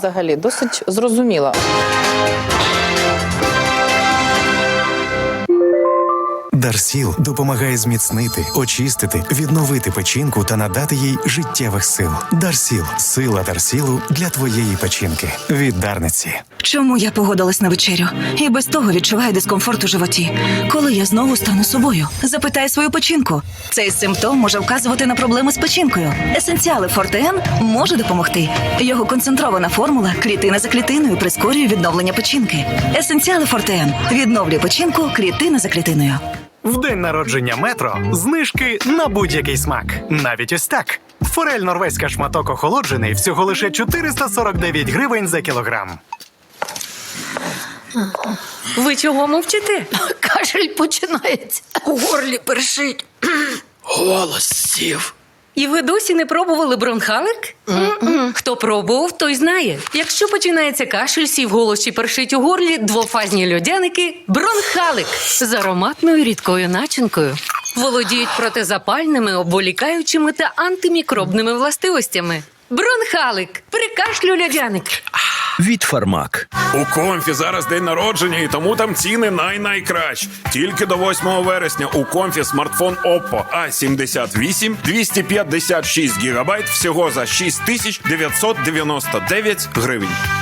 взагалі досить зрозуміла. Дарсіл допомагає зміцнити, очистити, відновити печінку та надати їй життєвих сил. Дарсіл сила Дарсілу для твоєї печінки. Від Дарниці. Чому я погодилась на вечерю? І без того відчуваю дискомфорт у животі. Коли я знову стану собою, запитай свою печінку. Цей симптом може вказувати на проблеми з печінкою. Есенціали Фортен може допомогти. Його концентрована формула клітина за клітиною прискорює відновлення печінки. Есенціали Фортен відновлює печінку клітина за клітиною. В день народження метро знижки на будь-який смак. Навіть ось так. Форель норвезька шматок охолоджений всього лише 449 гривень за кілограм. Ви чого мовчите? Кашель починається. У горлі першить. Голос сів. І ви досі не пробували бронхалик? Хто пробував, той знає. Якщо починається кашель, сів голос чи першить у горлі, двофазні льодяники бронхалик з ароматною рідкою начинкою. Володіють протизапальними, обволікаючими та антимікробними властивостями. Бронхалик прикашлю льодяник. Від фармак. У комфі зараз день народження, і тому там ціни най-найкращі. Тільки до 8 вересня у комфі смартфон Oppo A78 256 гігабайт всього за 6999 гривень.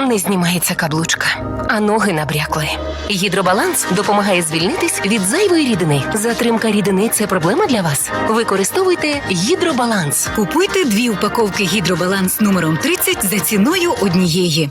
Не знімається каблучка, а ноги набрякли. Гідробаланс допомагає звільнитись від зайвої рідини. Затримка рідини це проблема для вас. Використовуйте гідробаланс. Купуйте дві упаковки гідробаланс номером 30 за ціною однієї.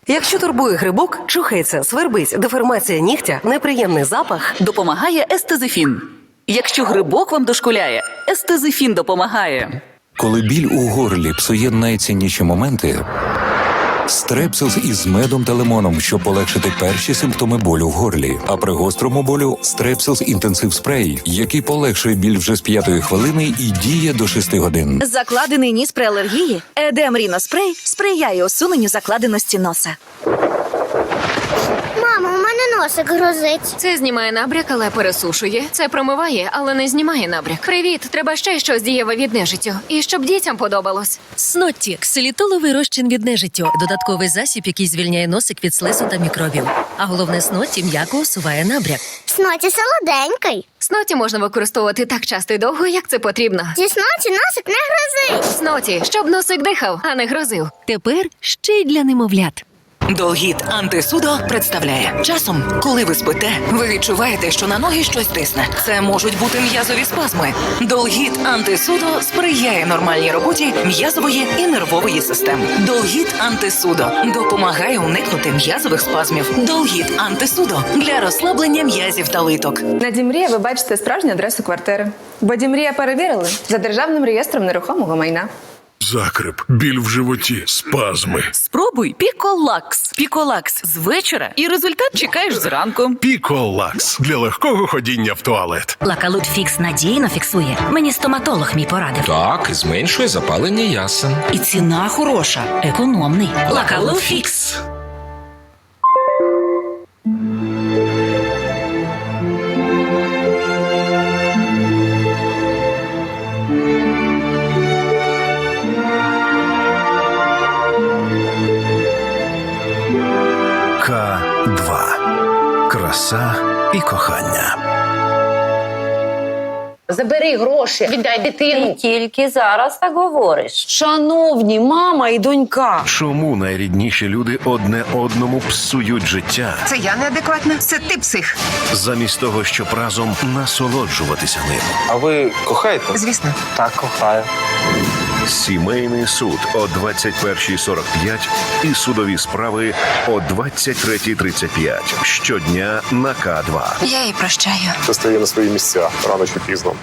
Якщо турбує грибок, чухається, свербить, деформація нігтя, неприємний запах, допомагає естезифін. Якщо грибок вам дошкуляє, естезифін допомагає. Коли біль у горлі псує найцінніші моменти, стрепсилс із медом та лимоном, щоб полегшити перші симптоми болю в горлі. А при гострому болю стрепсилс інтенсив спрей, який полегшує біль вже з п'ятої хвилини і діє до шести годин. Закладений ніс при алергії Едем Ріноспрей сприяє усуненню закладеності носа. Мамо, у мене носик грозить. Це знімає набряк, але пересушує. Це промиває, але не знімає набряк. Привіт, треба ще щось дієве від нежиттю. І щоб дітям подобалось. Снотті ксилітоловий розчин від нежиттю. Додатковий засіб, який звільняє носик від слизу та мікробів. А головне сноті м'яко усуває набряк. Сноті солоденький. Сноті можна використовувати так часто і довго, як це потрібно. Зі сноті носик не грозить. Сноті, щоб носик дихав, а не грозив. Тепер ще й для немовлят. Долгіт антисудо представляє часом, коли ви спите, ви відчуваєте, що на ноги щось тисне. Це можуть бути м'язові спазми. Долгіт антисудо сприяє нормальній роботі м'язової і нервової систем. Долгіт антисудо допомагає уникнути м'язових спазмів. Долгіт антисудо для розслаблення м'язів та литок. На Дімрія ви бачите справжню адресу квартири. Бо Дімрія перевірили за державним реєстром нерухомого майна. Закрип, біль в животі, спазми. Спробуй Піколакс. Піколакс з вечора, і результат чекаєш зранку. Піколакс для легкого ходіння в туалет. Лакалут фікс надійно фіксує. Мені стоматолог мій порадив. Так, зменшує запалення ясен. І ціна хороша, економний. Лакалут фікс. Краса і кохання. Забери гроші, віддай дитину. тільки зараз так говориш. Шановні, мама і донька. Чому найрідніші люди одне одному псують життя, Це я неадекватна, це ти псих. замість того, щоб разом насолоджуватися ним? А ви кохаєте? Звісно. Так, кохаю. Сімейний суд о 21.45 і судові справи о 23.35. Щодня на К2. Я її прощаю. Це стає на свої місця рано чи пізно.